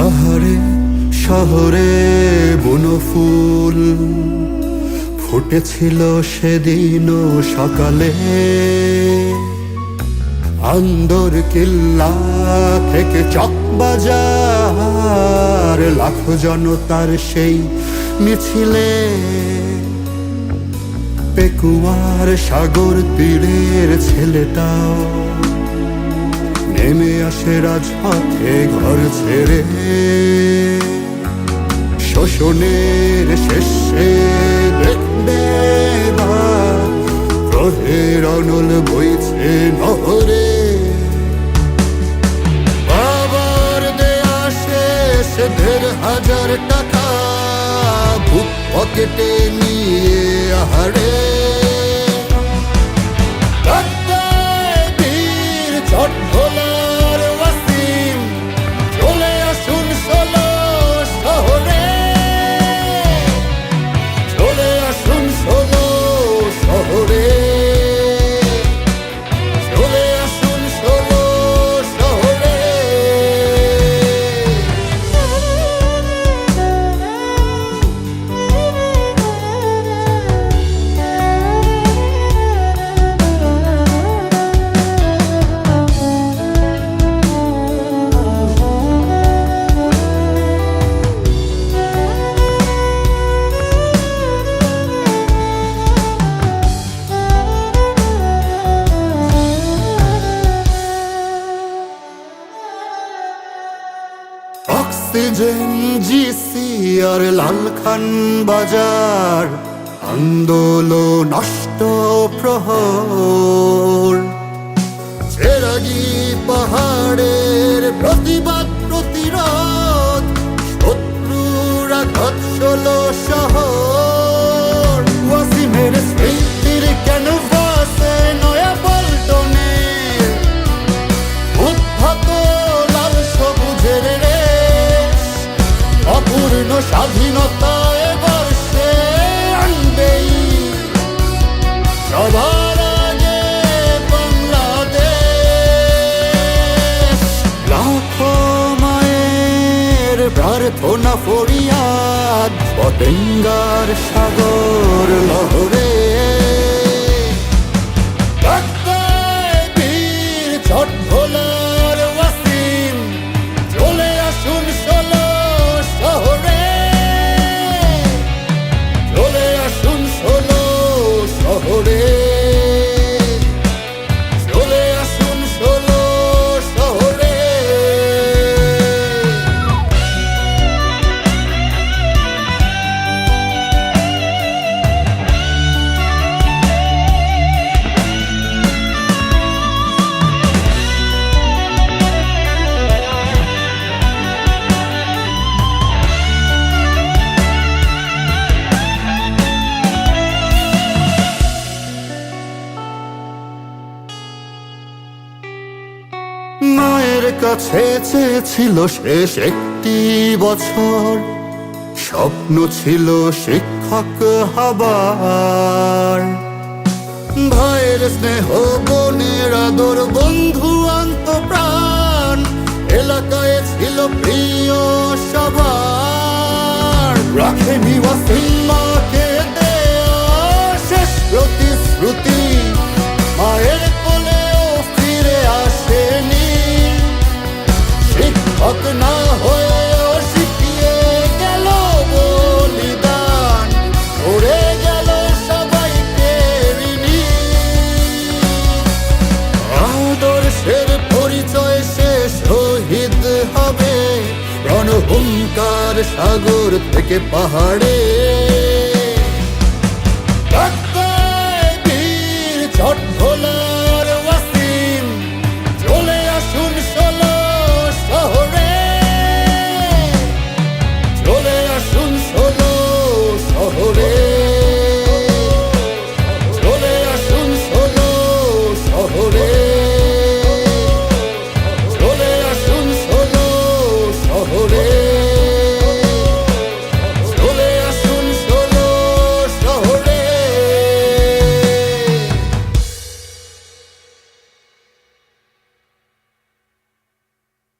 পাহাড়ে, শহরে বনফুল ফুটেছিল সেদিন সকালে। আন্দর কিল্লা থেকে চকবাজার লাখো জনতার সেই মিছিলে। পেকুয়ার সাগর তীরের ছেলেটাও নেমে আসে রাজপথে ঘর ছেড়ে। শোষণের শেষে দেখবে ক্রোধের অনল বইছে নহরে। বাবার দেয়া শেষ দেড় হাজার টাকা বুক পকেটে নিয়ে আহারে। অক্সিজেন জিসি আর লালখান বাজার। আন্দোলন নষ্ট প্রহর। চেরাগি পাহাড়ের প্রতিবাদ প্রতিরোধ। শত্রুরা ঘৎসল শহর প্রার্থনা ফরিয়াদ পতেঙ্গার সাগর লহরে কাছে চেয়েছিল শেষ একটি বছর। স্বপ্ন ছিল শিক্ষক হবার। ভাইয়ের স্নেহ বোনের আদর, বন্ধু আন্ত প্রাণ এলাকায় ছিল প্রিয় সবার। রাখেনি ওয়াসিমাকে না শিখিয়ে গেল বলিদান। গেল সবাইকে আদর্শের পরিচয় সে শহীদ হবে, রণহুঙ্কার সাগর থেকে পাহাড়ে।